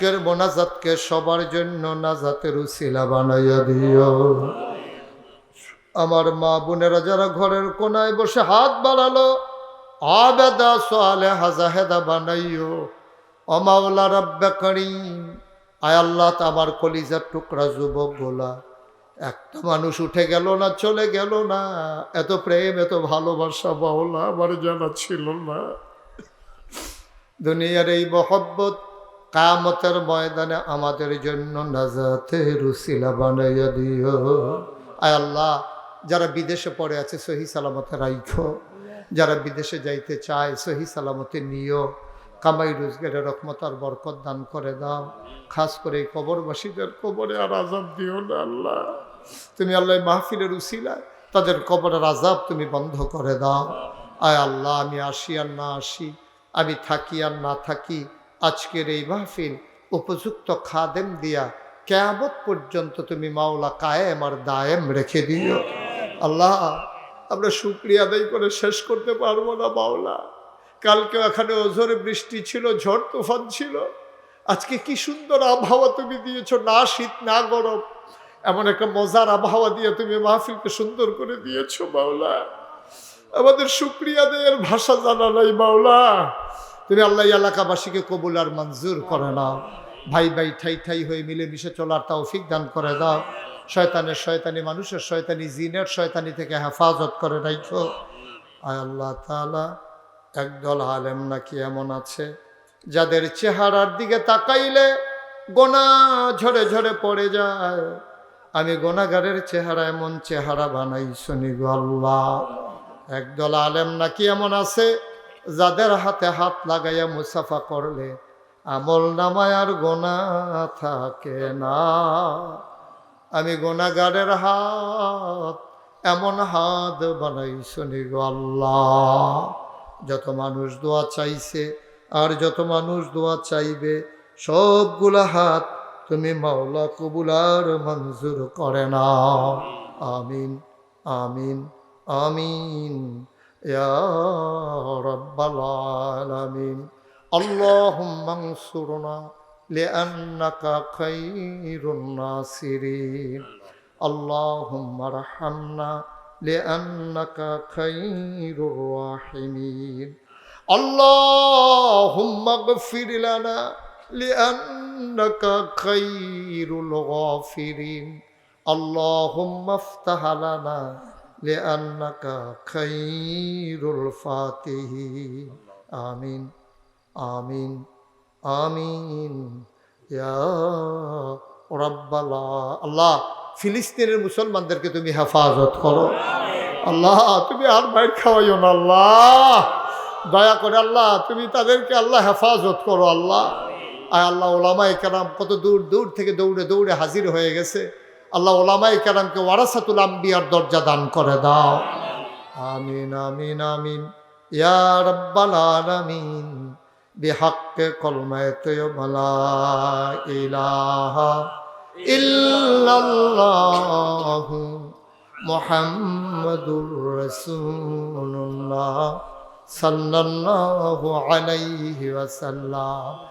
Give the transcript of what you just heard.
আজকের মোনাজাতকে সবার জন্য নাজাতের উসিলা বানাইয়া দিও। আমার মা বোনেরা যারা ঘরের কোনায় বসে হাত বাড়ালো, আবেদা সোয়ালে হাজাহেদা বানাইও। অমাওলা রব্বে করিম, আয় আল্লাহ আমার কলিজার টুকরা যুবক গোলা। একটা মানুষ উঠে গেল না, চলে গেল না। এত প্রেম, এত ভালোবাসা বাউলা আমার জানা ছিল না। দুনিয়ার এই মহব্বত কামতের ময়দানে আমাদের জন্য বানাইয়া দিও। আল্লাহ, যারা বিদেশে পড়ে আছে, সহি সালামতে রাইখো। যারা বিদেশে যাইতে চায়, সহি সালামতে নিও। কামাই রোজগারের রকমত আর বরকত দান করে দাও। খাস করে এই কবরবাসীদের কবরে আর আজাব দিও না আল্লাহ। তুমি আল্লাহ মাহফিলের উসিলায় তাদের কবরের আজাব তুমি বন্ধ করে দাও। আয় আল্লাহ, আমি আসি আর না আসি, আমি থাকি আর না থাকি আজকের এই মাহফিল উপযুক্ত খাদেম দিয়া কেয়ামত পর্যন্ত তুমি মাওলা কায়েম আর দায়েম রেখে দিও। আল্লাহ, আমরা শুক্রিয়া আদায় করে শেষ করতে পারব না মাওলা। কালকে এখানে ওঝরে বৃষ্টি ছিল, ঝড় তুফান ছিল। আজকে কি সুন্দর আবহাওয়া তুমি দিয়েছ, না শীত, না গরম। এমন একটা মজার আবহাওয়া দিয়ে তুমি মাহফিলকে সুন্দর করে দিয়েছ মাওলা। আমাদের শুক্রিয়া দেয়ের ভাষা জানা নাই মাওলা। তুমি আল্লাহ এলাকাবাসীকে কবুল আর মঞ্জুর করে নাও ভাই ভাই, ঠাই ঠাই হয়ে মিলেমিশে চলার তৌফিক দান করে দাও। শয়তানের শয়তানি, মানুষের শয়তানি, জিনের শয়তানি থেকে হেফাজত করে রাখো। আল্লাহ তাআলা, একদল আলেম নাকি এমন আছে, যাদের চেহারার দিকে তাকাইলে গোনা ঝরে ঝরে পড়ে যায়। আমি গোনাগারের চেহারা এমন চেহারা বানাই শুনি গো আল্লাহ। একদল আলেম নাকি এমন আছে যাদের হাতে হাত লাগাইয়া মুসাফা করলে আমল নামায় আর গোনা থাকে না। আমি গোনাগারের হাত, এমন হাত বানাই শুনি আল্লাহ। যত মানুষ দোয়া চাইছে আর যত মানুষ দোয়া চাইবে, সবগুলা হাত তুমি মাওলা কবুলার মঞ্জুর করে নাও। আমিন আমিন আমিন। يا رب العالمين اللهم انصرنا لأنك خير الناصرين اللهم ارحمنا لأنك خير الراحمين اللهم اغفر لنا لأنك خير الغافرين اللهم افتح لنا لأنك خير الفاتحين آمين آمين آمين يا رب الله الله ফিলিস্তিনের মুসলমানদেরকে তুমি হেফাজত করো আল্লাহ তুমি আর বাইর খাওয়াইও না আল্লাহ দয়া করে আল্লাহ তুমি তাদেরকে আল্লাহ হেফাজত করো আল্লাহ আয় আল্লাহ ওলামাই কেরাম কত দূর দূর থেকে দৌড়ে দৌড়ে হাজির হয়ে গেছে আল্লাহ ওলামাই কেরামকে ওয়ারাসাতুল আম্বিয়ার দরজা দান করে দাও। আমিন আমিন আমিন। ইয়া রব্বাল আলামিন। বিহাক্কে কলমায় তয়মালা ইলাহা ইল্লাল্লাহু মুহাম্মাদুর রাসূলুল্লাহ সাল্লাল্লাহু আলাইহি ওয়াসাল্লাম।